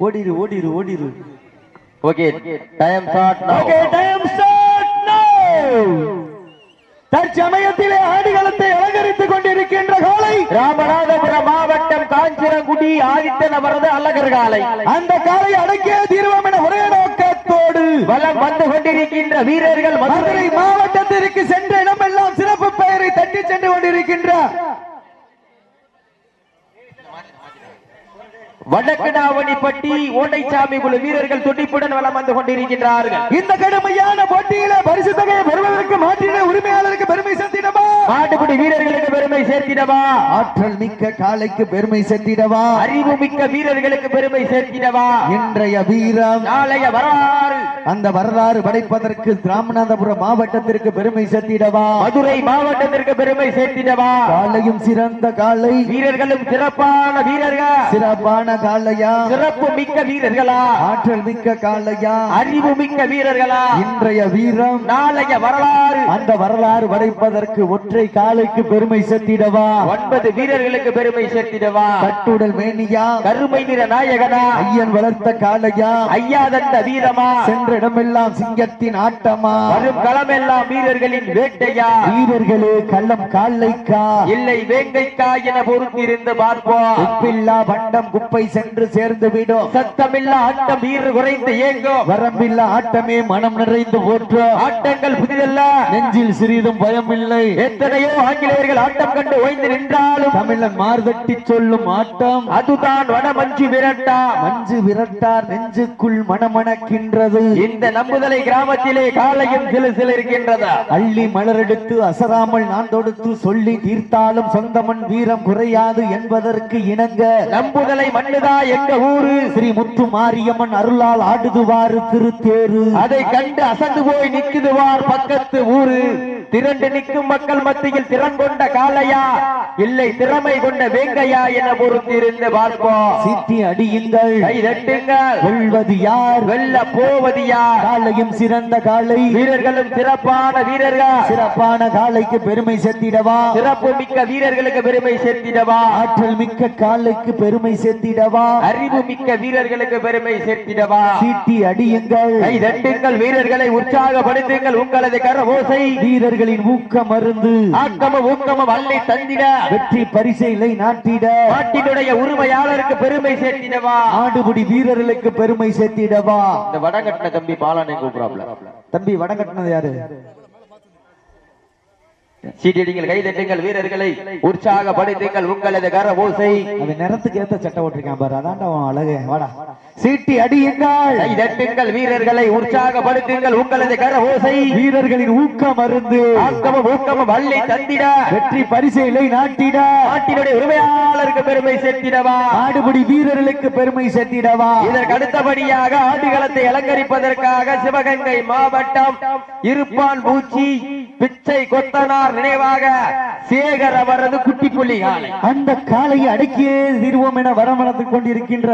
ஓடிரு ஓடிரு ஓடிரு. Okay time start okay time start now தற்சமயத்திலே ஆடுகளத்தை அலங்கரித்துக் கொண்டிருக்கின்ற காலை ராமநாதபுரம் மாவட்டம் காஞ்சிரங்குடி ஆதித்தன் அவரது அழகர் காலை. அந்த காலை அடக்கிய தீர்வம் என ஒரே நோக்கத்தோடு வலம் வந்து கொண்டிருக்கின்ற வீரர்கள் மதுரை மாவட்டத்திற்கு சென்ற இடமெல்லாம் சிறப்பு பெயரை தட்டி சென்று கொண்டிருக்கின்ற வடக்கு நாவணிப்பட்டி ஓட்டைச்சாமி குழு வீரர்கள் துடிப்புடன் வளம் வந்து கொண்டிருக்கின்றார்கள். இந்த கடுமையான போட்டியில பரிசு தொகையை பெறுவதற்கு மாற்றின உரிமையாளருக்கு பெருமை சேர்த்திடவா மாட்டுக்குடி வீரர்களுக்கு பெருமை சேர்த்திடவா? ஆற்றல் மிக்க காலைக்கு பெருமை சேர்த்திடவா? அறிவு மிக்க வீரர்களுக்கு பெருமை சேர்த்திடவா? இன்றைய வீரம். நாளைய வரலாறு. அந்த வரலாறு படைப்பதற்கு ராமநாதபுரம் மாவட்டத்திற்கு பெருமை சேர்த்திடவா? மதுரை மாவட்டத்திற்கு பெருமை சேர்த்திடவா? காலையும் சிறந்த காலை வீரர்களும் சிறப்பான வீரர்கள். சிறப்பான காலையா சிறப்பு மிக்க வீரர்களா? ஆற்றல் மிக்க காலையா அறிவு மிக்க வீரர்களா? இன்றைய வீரம். நாளைய வரலாறு. அந்த வரலாறு படைப்பதற்கு ஒற்றை காலைக்கு பெருமை சேர்த்திடவா? ஒன்பது வீரர்களுக்கு பெருமை சேர்த்திடவா? கட்டுடல் மேனியா? கருமை நிற நாயகனா? ஐயன் வளர்த்த காலையா ஐயா தந்த வீரமா? சென்ற இடமெல்லாம் சிங்கத்தின் ஆட்டமா? வரும் களமெல்லாம் வீரர்களின் வேட்டையா? வீரர்களே கள்ளம் காலைக்கா இல்லை வேங்கைக்கா என பொறுத்திருந்து பார்ப்போம். உப்பில்லா பண்டம் குப்பை சென்று சேர்ந்து விடும். சத்தமில்லா ஆட்டம் வீரர் குறைந்து ஏங்கும். வரம்பில்லா ஆட்டமே மனம் நிறைந்து போற்றும். ஆட்டங்கள் புதிதல்ல. நெஞ்சில் சிறிதும் பயமில்லை. எத்தனையோ ஆங்கிலேயர்கள் ஆட்டம் கண்டு ஓய்ந்து நின்றாலும் தமிழன் மார்தட்டி சொல்லும் ஆட்டம். அதுதான் வடமஞ்சு விரட்டா. மஞ்சு விரட்டார் நெஞ்சுக்குள் மணமணக்கின்றது இந்த நம்புதலை கிராமத்திலே காலையும் சிலு சிலு இருக்கின்றதா? அள்ளி மலரெடுத்து அசராமல் நான் தொடுத்து சொல்லி தீர்த்தாலும் சொந்தமன் வீரம் குறையாது என்பதற்கு இணங்க. நம்புதலை மண்ணுதா எங்க ஊரு? ஸ்ரீ முத்து மாரியம்மன் அருளால் ஆடுதுவாறு திருத்தேரு. அதை கண்டு அசந்து போய் நிக்குதுவார் பக்கத்து ஊரு. திரண்டு நிற்கும் மக்கள் மத்தியில் திறன் கொண்ட காளையா? இல்லை திறமை கொண்ட வேங்கையா என பொறுத்திருந்து பார்ப்போம். சீட்டி அடியுங்கள். கை தட்டுங்கள். வெல்வது யார்? வெல்ல போவது யார்? காலையும் சிறந்த காலை வீரர்களும் சிறப்பான வீரர்கள். சிறப்பான காலைக்கு பெருமை சேர்த்திடவா? சிறப்பு மிக்க வீரர்களுக்கு பெருமை சேர்த்திடவா? ஆற்றல் மிக்க காலைக்கு பெருமை சேர்த்திடவா? அறிவு மிக்க வீரர்களுக்கு பெருமை சேர்த்திடவா? சீட்டி அடியுங்கள். கை தட்டுங்கள் வீரர்களை உற்சாகப்படுத்துங்கள். உங்களது கர ஓசை வீரர்களின் ஊக்க மருந்து ஆக்கமும் ஊக்கமும் அள்ளி தந்திட. வெற்றி பரிசைகளை நாட்டிட. நாட்டினுடைய உரிமையாளருக்கு பெருமை சேர்த்திடவா. ஆடுபுடி வீரர்களுக்கு பெருமை சேர்த்திடவா. இந்த வடகட்டின தம்பி பாலானை கூப்பிடாப்ல தம்பி வடகட்டினது யாரு? சீட்டிடுங்கள் கை தட்டுங்கள் வீரர்களை உற்சாகப்படுத்துங்கள் உங்களது கர ஓசை அவன் நிறத்துக்கு ஏத்த சட்டை போட்டிருக்கான் பாரு. அதான்டா அவன் அழகு. வாடா. சீட்டி அடியுங்கள் கை தட்டுங்கள் வீரர்களை உற்சாகப்படுத்துங்கள் உங்களது கர ஓசை வீரர்களின் ஊக்க மருந்து ஆக்கமும் ஊக்கமும் அள்ளி தந்திட. வெற்றி பரிசைகளை நாட்டிட. நாட்டினுடைய உரிமையாளருக்கு பெருமை சேர்த்திடவா? ஆடுபுடி வீரர்களுக்கு பெருமை சேர்த்திடவா? இதற்கு அடுத்தபடியாக ஆடுகளத்தை அலங்கரிப்பதற்காக சிவகங்கை மாவட்டம் இருப்பான் பூச்சி பிச்சை கொத்தனார் நினைவாக சேகர் அவரது குட்டி புலி காலை அந்த காலையை அடக்கியே தீர்வோம் என வரமணத்துக் கொண்டிருக்கின்ற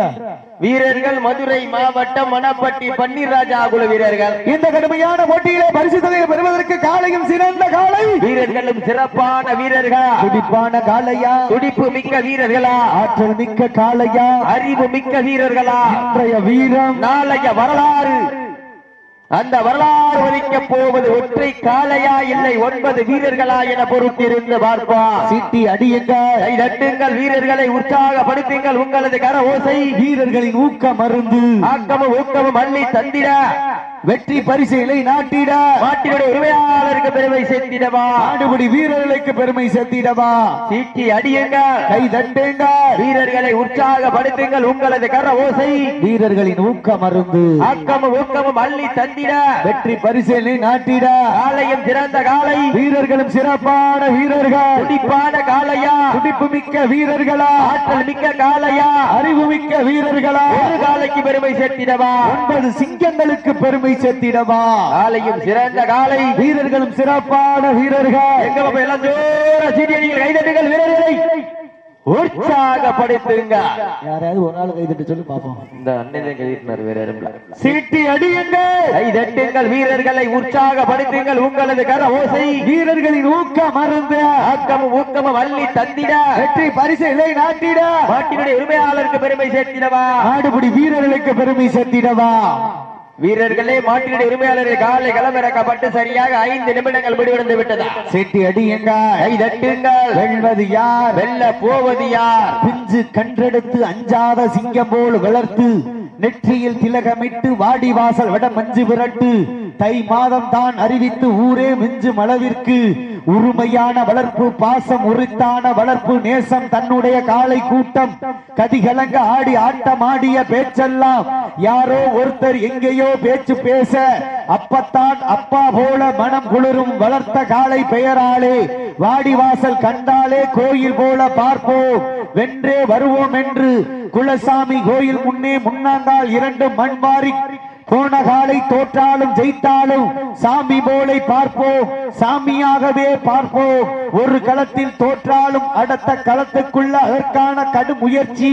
வீரர்கள் மதுரை மாவட்டம் மணப்பட்டி பன்னீர் ராஜா குழு வீரர்கள். இந்த கடுமையான போட்டியிலே பரிசு தொகையை பெறுவதற்கு காலையும் சிறந்த காலை வீரர்களும் சிறப்பான வீரர்கள். துடிப்பான காலையா துடிப்பு மிக்க வீரர்களா. ஆற்றல் மிக்க காலையா அறிவு மிக்க வீரர்களா. இன்றைய வீரம். நாளைய வரலாறு. அந்த வரலாறு வலிக்க போவது ஒற்றை காளையா இல்லை ஒன்பது வீரர்களா என பொறுத்திருந்து பார்ப்போம் சீட்டி அடியுங்கள் கை தட்டுங்கள் வீரர்களை உற்சாகப்படுத்துங்கள் உங்களது கர ஓசை. வீரர்களின் ஊக்க மருந்து ஆக்கமும் ஊக்கமும் அள்ளி தந்திட. வெற்றி பரிசைகளை நாட்டிட. நாட்டினுடைய உரிமையாளருக்கு பெருமை சேர்த்திடவா? ஆடுபடி வீரர்களுக்கு பெருமை சேர்த்திடவா? சீட்டி அடியுங்கள் கை தட்டுங்க. வீரர்களை உற்சாகப்படுத்துங்கள் உங்களது கர ஓசை. வீரர்களின் ஊக்க மருந்து ஆக்கமும் ஊக்கமும் அள்ளி தந்திட. வெற்றி பரிசைகளை நாட்டிட. காலையும் சிறந்த காலை. வீரர்களும் சிறப்பான வீரர்கள். துடிப்பான காளையா துடிப்பு மிக்க வீரர்களா? ஆற்றல் மிக்க காளையா அறிவு மிக்க வீரர்களா? ஒரு காலைக்கு பெருமை சேர்த்திடவா? ஒன்பது சிங்கங்களுக்கு பெருமை சேர்த்திடவா காலையும் சிறந்த காலை. வீரர்களும் சிறப்பான வீரர்கள். எங்க பாப்பா எல்லாம் ஜோர சீட்டியடிகள் கைதட்டுகள் வீரர்களை. உற்சாகப்படுத்துங்க. யாரையாவது ஒரு ஆள் கைதட்டு சொல்லி பாப்போம். இந்த அண்ணன் கைதினார் வேற யாரும். சீட்டி அடியுங்கள். கை தட்டுங்கள் வீரர்களை உற்சாகப்படுத்துங்கள் உங்களது கர ஓசை. வீரர்களின் ஊக்கம் மறந்து. ஆக்கமும் ஊக்கமும் அள்ளி தந்திட. வெற்றி பரிசை இலை நாட்டிட. நாட்டினுடைய உரிமையாளருக்கு பெருமை சேர்த்திடவா? ஆடுபடி வீரர்களுக்கு பெருமை சேர்த்திடவா? வீரர்களே மாட்டினுடைய உரிமையாளர்கள் காலை களமிறக்கப்பட்டு சரியாக ஐந்து நிமிடங்கள் முடிவடைந்து விட்டதா? சீட்டி அடியுங்கள். கை தட்டுங்கள். வெல்வது யார்? வெல்ல போவது யார்? பிஞ்சு கன்றெடுத்து அஞ்சாத சிங்கம் போல் வளர்த்து நெற்றியில் திலகமிட்டு வாடி வாசல் விட மஞ்சு விரட்டு. தை மாதம் தான் அறிவித்து ஊரே மிஞ்சும் அளவிற்கு உரிமையான வளர்ப்பு பாசம் உரித்தான வளர்ப்பு நேசம் தன்னுடைய காலை கூட்டம். கதிகலங்க ஆடி ஆட்டம் ஆடிய பேச்செல்லாம் யாரோ ஒருத்தர் எங்கேயோ பேச்சு பேச. அப்பத்தான் அப்பா போல மனம் குளிரும் வளர்த்த காலை பெயராலே. வாடிவாசல் கண்டாலே கோயில் போல பார்ப்போம். வென்றே வருவோம் என்று குலசாமி கோயில் முன்னே முன்னாங்கால் இரண்டு மண்வாரி போன காலை தோற்றாலும் ஜெயித்தாலும் சாமி போலை பார்ப்போம். சாமியாகவே பார்ப்போம். ஒரு களத்தில் தோற்றாலும் அடுத்த களத்துக்குள்ள அதற்கான கடும் முயற்சி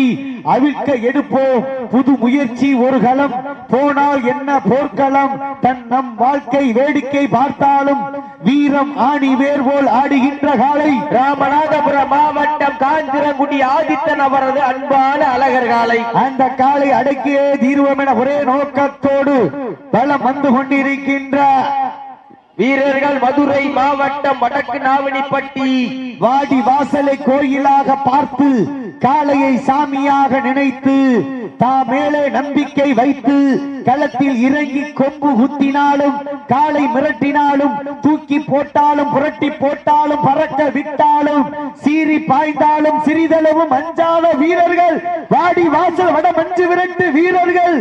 அவிழ்க்க எடுப்போம். புது முயற்சி ஒரு களம். போனால் என்ன போர்க்களம்? தன் நம் வாழ்க்கை வேடிக்கை பார்த்தாலும் வீரம் ஆணி வேர் போல் ஆடுகின்ற காலை. ராமநாதபுரம் மாவட்டம் காஞ்சிரங்குடி ஆதித்தன் அவரது அன்பான அழகர் காலை. அந்த காலை அடக்கியே தீர்வோம் என ஒரே நோக்கத்தோடு பலம் வந்து கொண்டிருக்கின்ற வீரர்கள் மதுரை மாவட்டம் வடக்கு நாவணிப்பட்டி வாடி வாசலை கோயிலாக பார்த்து காளையை சாமியாக நினைத்து தா மேலே நம்பிக்கை வைத்து களத்தில் இறங்கி கொம்பு குத்தினாலும் காலை மிரட்டினாலும் தூக்கி போட்டாலும் புரட்டி போட்டாலும் பறக்க விட்டாலும் சீறி பாய்ந்தாலும் சிறிதளவும் அஞ்சாத வீரர்கள் வாடி வாசல் வட மஞ்சு விரட்டு வீரர்கள்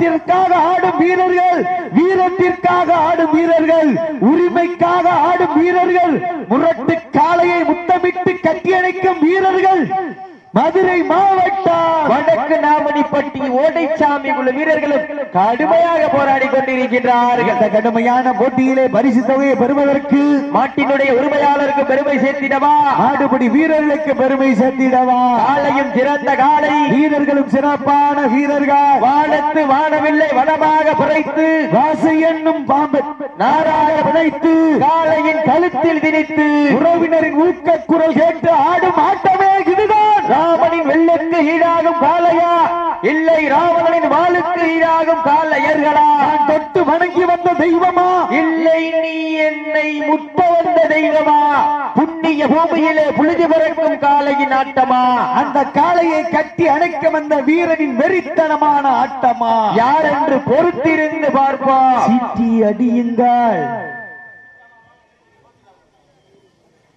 பாரம்பரியத்திற்காக ஆடும் வீரர்கள் வீரத்திற்காக ஆடும் வீரர்கள் உரிமைக்காக ஆடும் வீரர்கள் முரட்டு காளையை முத்தமிட்டு கட்டியணைக்கும் வீரர்கள் மதுரை மாவட்டம் வடக்கு நாவணிப்பட்டி ஓடைச்சாமி உள்ள வீரர்களும் கடுமையாக போராடி கொண்டிருக்கின்றார்கள். இந்த கடுமையான போட்டியிலே பரிசு தொகையை பெறுவதற்கு மாட்டினுடைய உரிமையாளருக்கு பெருமை சேர்த்திடவா? ஆடுபடி வீரர்களுக்கு பெருமை சேர்த்திடவா? காலையும் சிறந்த காலை வீரர்களும் சிறப்பான வீரர்கள். வானத்து வானவில்லை வனமாக புரைத்து வாசை என்னும் பாம்பு நாராக பிணைத்து காலையின் கழுத்தில் திணித்து. உறவினரின் ஊக்க குரல் கேட்டு ஆடும் ஆட்டமே இதுதான். ராமனின் வெள்ளுக்கு ஈடாகும் காளையா? இல்லை ராவணனின் வாளுக்கு ஈடாகும் காளையர்களா? நான் தொட்டு வணங்கி வந்த தெய்வமா? இல்லை நீ என்னை முட்ட வந்த தெய்வமா? புண்ணிய பூமியிலே புழுதி பறக்கும் காளையின் ஆட்டமா? அந்த காளையை கட்டி அணைக்க வந்த வீரனின் வெறித்தனமான ஆட்டமா? யார் என்று பொறுத்திருந்து பார்ப்போம். சீட்டி அடியுங்கள்.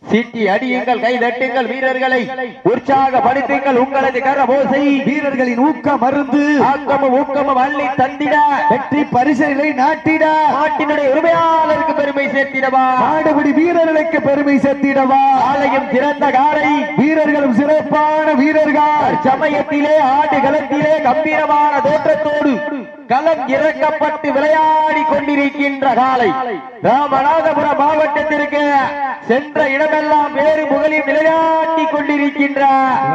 சீட்டி அடியுங்கள் கை தட்டுங்கள் வீரர்களை. உற்சாகப்படுத்துங்கள் உங்களது கரபோசை. வீரர்களின் ஊக்க மருந்து ஆக்கமும் ஊக்கமும் அள்ளி தந்திட. வெற்றி பரிசலை நாட்டிட. நாட்டினுடைய உரிமையாளருக்கு பெருமை சேர்த்திடவா. ஆடுபடி வீரர்களுக்கு பெருமை சேர்த்திடவா. ஆலயம் சிறந்த காலை வீரர்களும் சிறப்பான வீரர்கள். சமயத்திலே ஆடு களத்திலே கம்பீரமான தோற்றத்தோடு. களம் இறக்கப்பட்டு விளையாடி கொண்டிருக்கின்ற காலை. ராமநாதபுரம் மாவட்டத்திற்கு சென்ற இடமெல்லாம் வேறு முகலில் விளையாட்டி கொண்டிருக்கின்ற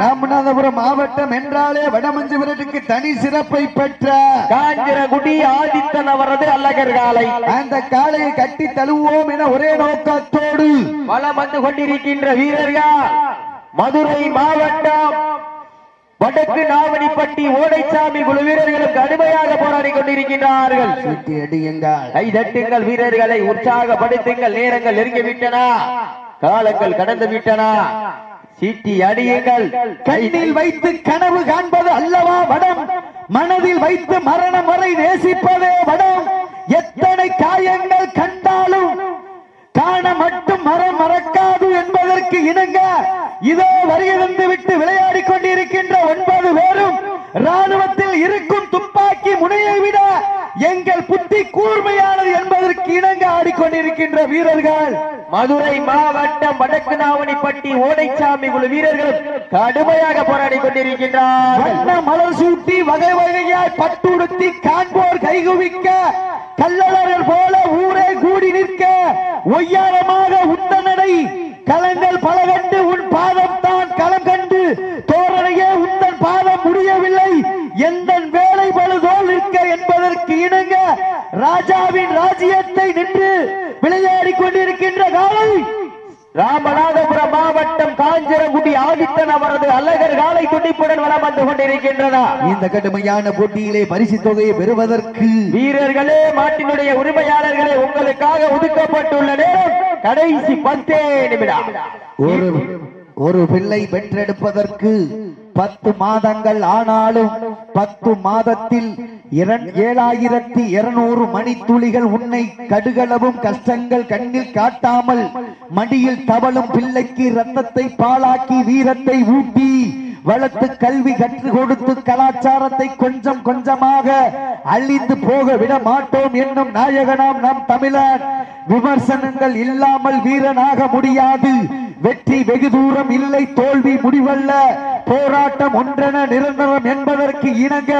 ராமநாதபுரம் மாவட்டம் என்றாலே வடமஞ்சு விரட்டுக்கு தனி சிறப்பை பெற்ற காஞ்சிரகுடி ஆதித்தன் அவரது அல்லகர் காலை. அந்த காளையை கட்டி தழுவோம் என ஒரே நோக்கத்தோடு வலம் வந்து கொண்டிருக்கின்ற வீரர்கள் மதுரை மாவட்டம் வடக்கு நாவணிப்பட்டி ஓடைச்சாமி குழு வீரர்களும் கடுமையாக போராடி கொண்டிருக்கின்றார்கள். சீட்டி அடியுங்கள். கை தட்டுங்கள் வீரர்களை உற்சாகப்படுத்துங்கள் நேரங்கள் நெருங்கி விட்டன காலங்கள் கடந்து விட்டன. சீட்டி அடியுங்கள். கண்ணில் வைத்து கனவு காண்பது அல்லவா வடம்? மனதில் வைத்து மரணம் வரை நேசிப்பதே வடம். எத்தனை காயங்கள் கண்டாலும் காண மட்டும் மரம் மறக்காது என்பதற்கு இணங்க இதோ வருகிறது விட்டு விளையாடி பேரும் ராணுவத்தில் இருக்கும் துப்பாக்கி முனையை விட எங்கள் புத்தி கூர்மையானது என்பதற்கு இணங்க ஆடிக்கொண்டிருக்கின்ற வீரர்கள் மதுரை மாவட்டம் வடக்கு நாவணிப்பட்டி ஓடைச்சாமி குழு வீரர்களும் கடுமையாக போராடி கொண்டிருக்கின்றார். மலர் சூட்டி வகை வகையாய் பட்டுடுத்தி காண்போர் கைகுவிக்க கல்லழகர் போல ஊரே கூடி நிற்க ஒய்யாரமாக உத்த நடை களங்கள் பல கண்டு உன் பாதம் தான் களம் கண்டு தோரணையே எந்த வேலை பழுதோல் இருக்க என்பதற்கு இணங்க ராஜாவின் ராஜ்யத்தை நின்று விளையாடிக் கொண்டிருக்கின்ற காலை ராமநாதபுரம் மாவட்டம் காஞ்சிரங்குடி ஆதித்தன் அவரது அழகர் காலை துடிப்புடன் வளம் வந்து கொண்டிருக்கின்றன. இந்த கடுமையான போட்டியிலே பரிசு தொகையை பெறுவதற்கு வீரர்களே மாட்டினுடைய உரிமையாளர்களே உங்களுக்காக ஒதுக்கப்பட்டுள்ள நேரம் கடைசி பத்தே நிமிடம். ஒரு ஒரு பிள்ளை பெற்றெடுப்பதற்கு பத்து மாதங்கள் ஆனாலும் பத்து மாதத்தில் இரண்- ஏழாயிரத்தி இருநூறு மணித்துளிகள் உன்னை கடுகளவும் கஷ்டங்கள் கண்ணில் காட்டாமல் மடியில் தவழும் பிள்ளைக்கு ரத்தத்தை பாழாக்கி வீரத்தை ஊட்டி வளர்த்து கல்வி கற்றுக் கொடுத்து கலாச்சாரத்தை கொஞ்சம் கொஞ்சமாக அழிந்து போக விட மாட்டோம் என்னும் நாயகனாம் நம் தமிழர். விமர்சனங்கள் இல்லாமல் வீரனாக முடியாது. வெற்றி வெகு தூரம் இல்லை தோல்வி முடிவல்ல. போராட்டம் ஒன்றென நிரந்தரம் என்பதற்கு இணங்க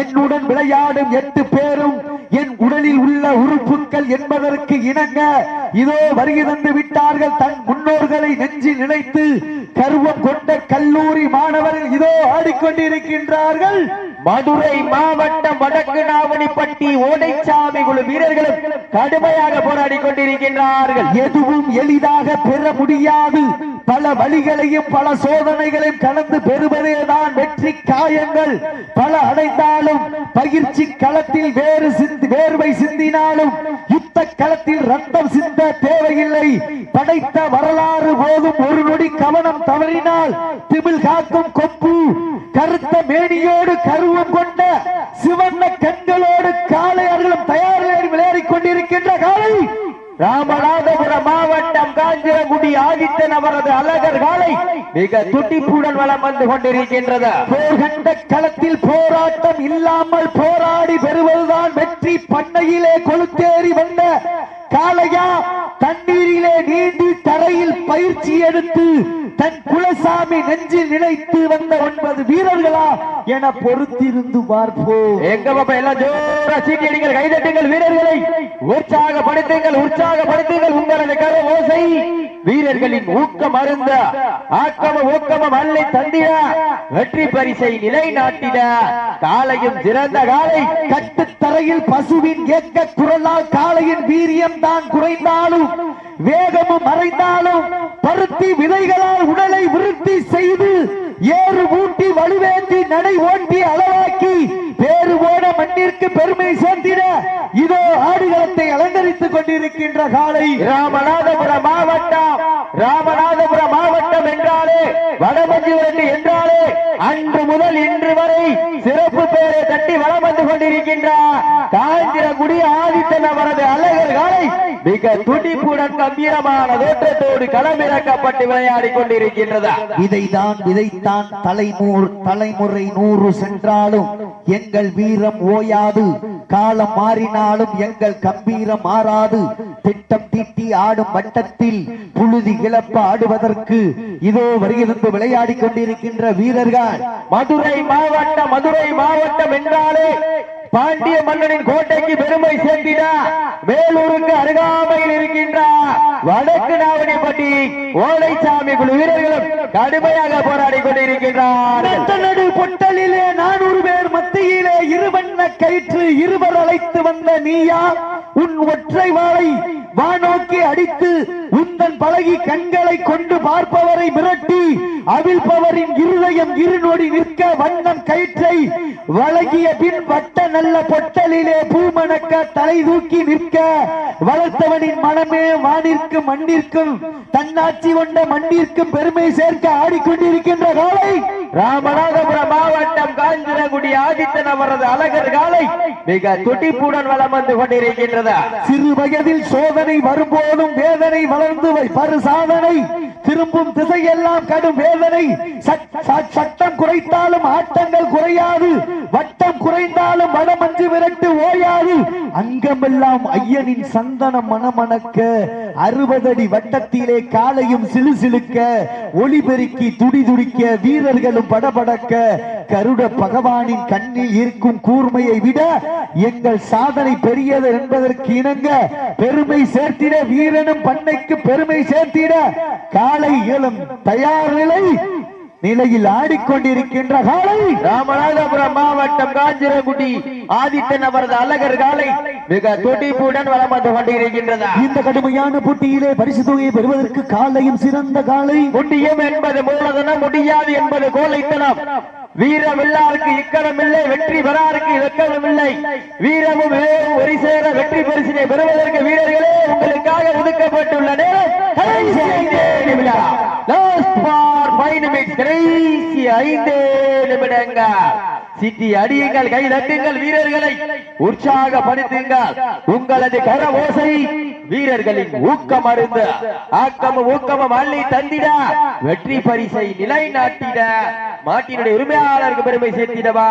என்னுடன் விளையாடும் எட்டு பேரும் என் உடலில் உள்ள உறுப்புகள் என்பதற்கு இணங்க. இதோ வருகை தந்து விட்டார்கள் தன் முன்னோர்களை நெஞ்சில் நினைத்து கருவம் கொண்ட கல்லூரி மாணவர்கள் இதோ ஆடிக்கொண்டிருக்கின்றார்கள். மதுரை மாவட்டம் வடக்கு நாவணிப்பட்டி ஓடைச்சாமி குழு வீரர்களும் கடுமையாக போராடி கொண்டிருக்கின்றார்கள். எதுவும் எளிதாக பெற முடியாது. பல வழிகளையும் பல சோதனைகளையும் கடந்து பெறுவதேதான் வெற்றி காயங்கள். பல அடைந்தாலும் பயிற்சி களத்தில் வேறு சிந்தி வேர்வை சிந்தினாலும் யுத்த களத்தில் ரத்தம் சிந்த தேவையில்லை. படைத்த வரலாறு போதும் ஒரு நொடி கவனம் தவறினால் திமிழ் காக்கும் கொப்பு கருத்த மேனியோடு கருவம் கொண்ட சிவந்த கண்களோடு காளையர்களும் தயாரில் விளையாடிக் கொண்டிருக்கின்ற காலை ராமநாதபுரம் மாவட்டம் காஞ்சிரங்குடி ஆதித்தன் அவரது அழகர் காலை மிக துடிப்புடன் வளம் வந்து கொண்டிருக்கின்றது. போர்கண்ட களத்தில் போராட்டம் இல்லாமல் போராடி பெறுவதுதான் வெற்றி பண்ணையிலே கொளுத்தேறி வந்த காளையா. தண்ணீரிலே நீந்தி தரையில் பயிற்சி எடுத்து தன் குலசாமி நெஞ்சில் நினைத்து வந்த ஒன்பது வீரர்களா என பொறுத்திருந்து பார்ப்போம் எங்க பாப்பா எல்லாம் ஜோரா சீட்டி அடிங்கள் கைதட்டுங்கள் வீரர்களை. உற்சாகப்படுத்துங்கள் உற்சாகப்படுத்துங்கள் உங்களது கர ஓசை. வீரர்களின் ஊக்கம் அருந்த ஆக்கம ஊக்கம மல்லை தந்திட வெற்றி பரிசை நிலைநாட்டிட காலையும் சிறந்த காலை கட்டுத்தரையில் பசுவின் ஏக்க குரலால் காளையின் வீரியம் தான் குறைந்தாலும் வேகமும் மறைந்தாலும் பருத்தி விதைகளால் உடலை விருத்தி செய்து ஏறு ஊட்டி வலுவேந்தி நடை ஓட்டி அளவாக்கி பேரு போன மண்ணிற்கு பெருமை சேர்த்திட இதோ ஆடுகளத்தை அலங்கரித்துக் கொண்டிருக்கின்ற காலை. ராமநாதபுரம் மாவட்டம் ராமநாதபுரம் மாவட்டம் என்றாலே வடமஞ்சுவரட்டி என்றாலே அன்று முதல் இன்று வரை சிறப்பு பெயரை தட்டி வளம் வந்து கொண்டிருக்கின்றார் காஞ்சிரகுடி ஆதித்தன் அவரது அழகர் காலை மிக துடிப்புடன் கம்பீரமான தோற்றத்தோடு களமிறக்கப்பட்டு விளையாடி கொண்டிருக்கின்றது. இதைதான் இதைத்தான் தலைமூர் தலைமுறை நூறு சென்றாலும் எங்கள் வீரம் ஓயாது. காலம் மாறினாலும் எங்கள் கம்பீரம் மாறாது. திட்டம் தீட்டி ஆடும் வட்டத்தில் புழுதி கிளப்ப ஆடுவதற்கு இதோ வருகிறது விளையாடி கொண்டிருக்கின்ற வீரர்கள். மதுரை மாவட்டம் மதுரை மாவட்டம் என்றாலே பாண்டிய மன்னனின் கோட்டைக்கு பெருமை சேர்த்திட வேலூருக்கு அருகாமையில் இருக்கின்ற வடக்கு நாவடிப்பட்டி ஓலைச்சாமி குழு வீரர்களும் கடுமையாக போராடி கொண்டிருக்கின்றார் இருவண்ண கயிற்று இருவர் அழைத்து வந்த நீயா உன் ஒற்றை வாளை வானோக்கி அடித்து உந்தன் பழகி கண்களை கொண்டு பார்ப்பவரை மிரட்டி அவிழ்ப்பவரின் இருதயம் இருநொடி நிற்க வண்ணம் கயிற்றை வழங்கிய பின் வட்ட நல்ல பொட்டலிலே பூமணக்க தலை தூக்கி நிற்க வளர்த்தவனின் மனமே வானிற்கும் மண்ணிற்கும் தன்னாட்சி கொண்ட மண்ணிற்கும் பெருமை சேர்க்க ஆடிக்கொண்டிருக்கின்ற காலை. ராமநாதபுரம் மாவட்டம் காஞ்சிரகுடி ஆதித்தன் அவரது அழகர் காலை. மிக துடிப்புடன் வளம் வந்து கொண்டிருக்கின்றது. சிறு வயதில் சோதனை வரும்போதும் வேதனை வளர்ந்து வை- பரு சாதனை. திரும்பும் திசையெல்லாம் கடும் வேதனை. சட்டம் குறைத்தாலும் ஆட்டங்கள் குறையாது. வட்டம் குறைந்தாலும் வடமஞ்சு விரட்டு ஓயாது. அங்கமெல்லாம் ஐயனின் சந்தன மணமணக்க அறுபதடி வட்டத்திலே காலையும் சிலுசிலுக்க. ஒளிபெருக்கி துடி துடிக்க வீரர்களும் படபடக்க. கருட பகவானின் கண்ணில் இருக்கும் கூர்மையை விட எங்கள் சாதனை பெரியது என்பதற்கு இணங்க பெருமை சேர்த்திட வீரனும் பண்ணைக்கு பெருமை சேர்த்திட. காலை இளம் தயார் நிலை. நிலையில் ஆடிக்கொண்டிருக்கின்ற காலை ராமநாதபுரம் மாவட்டம் காஞ்சிரகுடி ஆதித்தன் அவரது அழகர் காலை மிக துடிப்புடன் வலம் வந்து கொண்டிருக்கின்றதா. இந்த கடுமையான போட்டியிலே பரிசு தொகையை பெறுவதற்கு காலையும் சிறந்த காலை. முடியும் என்பது மூலதனம் முடியாது என்பது கோலைத்தனம் வீரமில்லாருக்கு இக்கணம் இல்லை வெற்றி பெறாருக்கு இலக்கணம் இல்லை வீரமும் வேகம் ஒரு சேர வெற்றி பரிசினை பெறுவதற்கு வீரர்களே உங்களுக்காக ஒதுக்கப்பட்டுள்ள கடைசி ஐந்தே நிமிடங்கள். சிட்டி அடியுங்கள் கை தட்டுங்கள் வீரர்களை. உற்சாகப்படுத்துங்கள். உங்களது கர ஓசை வீரர்களின் ஊக்கம் அருந்து. ஆக்கமும் ஊக்கமும் அள்ளி தந்திட. வெற்றி பரிசை நிலைநாட்டிட. மாட்டினுடைய உரிமையாளருக்கு பெருமை சேர்த்திடவா?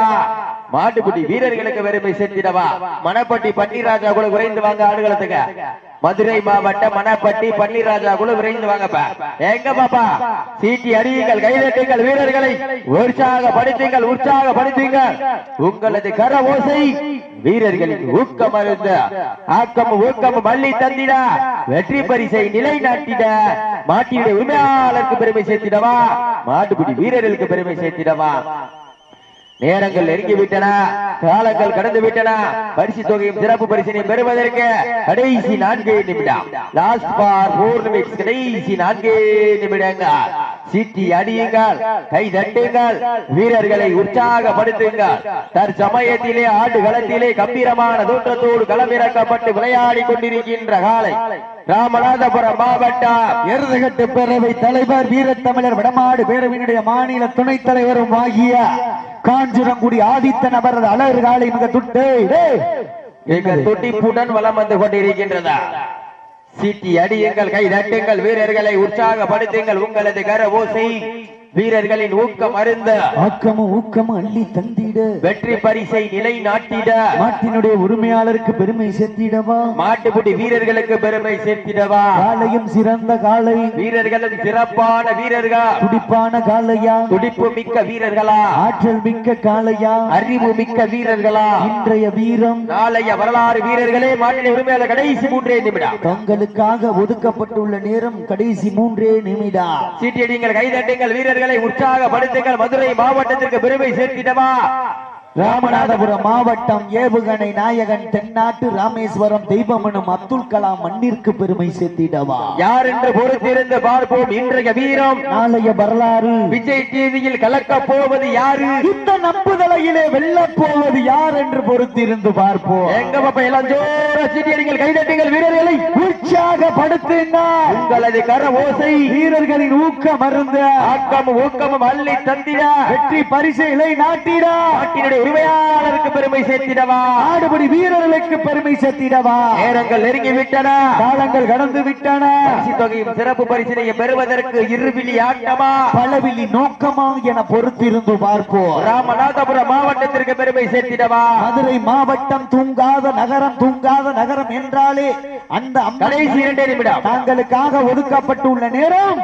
மாட்டுக்குட்டி வீரர்களுக்கு பெருமை சேர்த்திடவா? மணப்பட்டி பன்னீர்ராஜா கூட விரைந்து வாங்க ஆடுகளத்துக்கு. மதுரை மாவட்டம் மணப்பட்டி பன்னீர்ராஜா கூட விரைந்து வாங்கப்பா. எங்க பாப்பா? சீட்டி அறியுங்கள் கைதட்டுங்கள் வீரர்களை. உற்சாகப்படுத்துங்கள் உற்சாகப்படுத்துங்கள். உங்களது கர ஓசை வீரர்களுக்கு ஊக்கம் அருந்த. ஆக்கம் ஊக்கம் மல்லி தந்திட. வெற்றி பரிசை நிலைநாட்டிட மாட்டியுடைய உரிமையாளருக்கு பெருமை சேர்த்திடவா? மாட்டுக்குடி வீரர்களுக்கு பெருமை சேர்த்திடவா? நேரங்கள் நெருங்கி விட்டன காலங்கள் கடந்து விட்டன. பரிசு தொகையும் சிறப்பு பரிசினை பெறுவதற்கு கடைசி நான்கே நிமிடம். லாஸ்ட் பார் போர் நிமிட்ஸ் கடைசி நான்கே நிமிடங்கள். சீட்டி அடியுங்கள் கை தட்டுங்கள் வீரர்களை உற்சாகப்படுத்துங்கள். தற்சமயத்திலே ஆண்டு களத்திலே கம்பீரமான தோற்றத்தோடு களமிறக்கப்பட்டு விளையாடி கொண்டிருக்கின்ற காலை. ராமநாதபுரம் மாவட்டம் எருதுகட்டு பேரவை தலைவர் வீரத்தமிழர் வடமாடு பேரவையினுடைய மாநில துணைத் தலைவரும் ஆகிய காஞ்சிரங்குடி ஆதித்த நபர் அழகு காலை மிக துட்டு. எங்கள் துடிப்புடன் வலம் வந்து கொண்டிருக்கின்றதா? சீட்டி அடியுங்கள் கை தட்டுங்கள் வீரர்களை உற்சாகப்படுத்துங்கள். உங்களது கர ஓசை வீரர்களின் ஊக்கம் அருந்த ஆக்கமும் ஊக்கமும் அள்ளி தந்திட. வெற்றி பரிசை நிலைநாட்டிட. நாட்டினுடைய உரிமையாளருக்கு பெருமை சேர்த்திடவா? மாட்டுக்குடி வீரர்களுக்கு பெருமை சேர்த்திடவா? காலையும் சிறந்த காலை வீரர்களும் சிறப்பான வீரர்கள்? துடிப்பான காலையா துடிப்பு மிக்க வீரர்களா? ஆற்றல் மிக்க காலையா அறிவு மிக்க வீரர்களா? இன்றைய வீரம். நாளைய வரலாறு வீரர்களே மாட்டின உரிமையாளர் கடைசி மூன்றே நிமிடம். தங்களுக்காக ஒதுக்கப்பட்டுள்ள நேரம் கடைசி மூன்றே நிமிடம். சீட்டியடிங்கள் கைதட்டுங்கள் வீரர்களை. உற்சாகப்படுத்துங்கள். மதுரை மாவட்டத்திற்கு பெருமை சேர்க்கிட்டவா ராமநாதபுரம் மாவட்டம் ஏவுகணை நாயகன் தென்னாட்டு ராமேஸ்வரம் தெய்வமனும் அப்துல் கலாம் மண்ணிற்கு பெருமை சேர்த்திடவா? யார் என்று பொறுத்திருந்து பார்ப்போம். இன்றைய வீரம் நாளைய வரலாறு. விஜய் டிவியில் கலக்க போவது யாரு? இந்த நம்புதலையிலே வெல்லப் போவது யார் என்று பொறுத்திருந்து பார்ப்போம். எங்க பாப்பா எல்லாம் ஜோர சீட்டியடிங்கள் கைதட்டுங்கள் வீரர்களை உற்சாகப்படுத்துங்கள் உங்களது கர ஓசை. வீரர்களின் ஊக்கம் அருந்த. ஆக்கமும் ஊக்கமும் அள்ளி தந்திட. வெற்றி பரிசைகளை நாட்டிட. நாட்டினுடைய உரிமையாளருக்கு பெருமை சேர்த்திடவா? ஆடுபடி வீரர்களுக்கு பெருமை சேர்த்திடவா? நேரங்கள் நெருங்கி விட்டன. காலங்கள் கடந்து விட்டன. தொகையும் சிறப்பு பரிசினையும் பெறுவதற்கு இருவிழி ஆட்டமா? பலவிழி நோக்கமா என பொறுத்திருந்து பார்ப்போம். ராமநாதபுரம் மாவட்டத்திற்கு பெருமை சேர்த்திடவா? மதுரை மாவட்டம் தூங்காத நகரம் தூங்காத நகரம் என்றாலே அந்த கடைசி இரண்டே நிமிடம். தாங்களுக்காக ஒதுக்கப்பட்டுள்ள நேரம்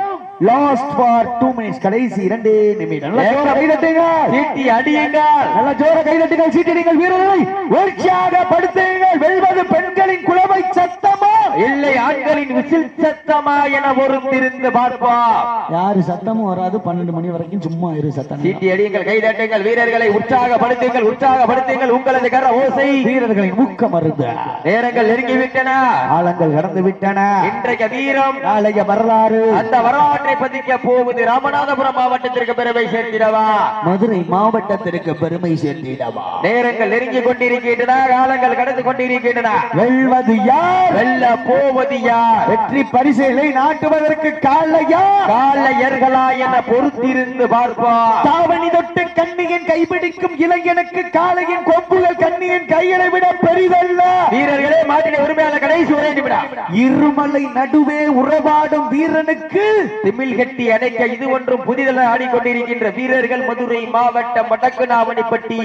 லாஸ்ட் ஃபார் டூ மினிட்ஸ் கடைசி இரண்டே நிமிடம். நல்ல ஜோர கைதட்டுங்க சீட்டி அடியுங்கள். நல்ல ஜோர கைதட்டுங்கள் சீட்டடிங்கள் வீரர்களை உற்சாகப்படுத்துங்கள் வெல்வது பெண்களின் குலவை சத்தமா? இல்லை ஆண்களின் விசில் சத்தமா என பொறுத்திருந்து பார்ப்போம். யாரு சத்தமும் வராது. பன்னெண்டு மணி வரைக்கும் சும்மா இரு சத்தம். சீட்டி அடியுங்கள் கைதட்டுங்கள் வீரர்களை உற்சாகப்படுத்துங்கள் உற்சாகப்படுத்துங்கள். உங்களது கர ஓசை. வீரர்களின் ஊக்கம் அருந்த நேரங்கள் நெருங்கி விட்டன காலங்கள் கடந்து விட்டன இன்றைய வீரம். நாளைய வரலாறு. அந்த வரலாற்றை பதிக்க போவது ராமநாதபுரம் மாவட்டத்திற்கு பெருமை சேர்த்திடவா? மதுரை மாவட்டத்திற்கு பெருமை சேர்த்திடவா? நேரங்கள் நெருங்கி கொண்டிருக்கின்றன காலங்கள் கடந்து கொண்டிருக்கின்றன. வெல்வது யார்? வெல்ல போவது யார்? வெற்றி பரிசுகளை நாட்டுவதற்கு காலையா காலையர்களா என பொறுத்திருந்து பார்ப்போம் தாவணி தொட்டு கண்ணியின் கைபிடிக்கும் இளைஞனுக்கு காளையின் கொம்புகள் கண்ணியின் கைகளை விட பெரிதல்ல. வீரர்களே மாட்டின உரிமையாளர் கடைசி நிமிடம் இருமலை நடுவே உறவாடும் வீரனுக்கு திமில் கட்டி அடைக்க இது ஒன்றும் புதிதென ஆடிக்கொண்டிருக்கின்ற வீரர்கள் மதுரை மாவட்டம் வடக்குநாவணிப்பட்டி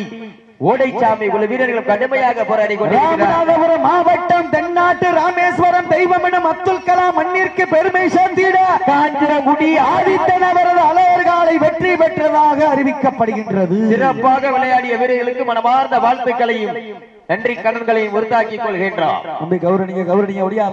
ஓடைச்சாமி உள்ள வீரர்களும் கடுமையாக போராடி கொண்டிருக்கிறார். ராமநாதபுரம் மாவட்டம் தென்னாட்டு ராமேஸ்வரம் தெய்வம் எனும் அப்துல் கலாம் மண்ணிற்கு பெருமை சேர்த்திட காஞ்சிரங்குடி ஆதித்தன் அவரது அலையர்காலை வெற்றி பெற்றதாக அறிவிக்கப்படுகின்றது. சிறப்பாக விளையாடிய வீரர்களுக்கு மனமார்ந்த வாழ்த்துக்களையும் நன்றி கடன்களையும் உறுத்தாக்கிக் கௌரணிய கௌரணிய ஒடியா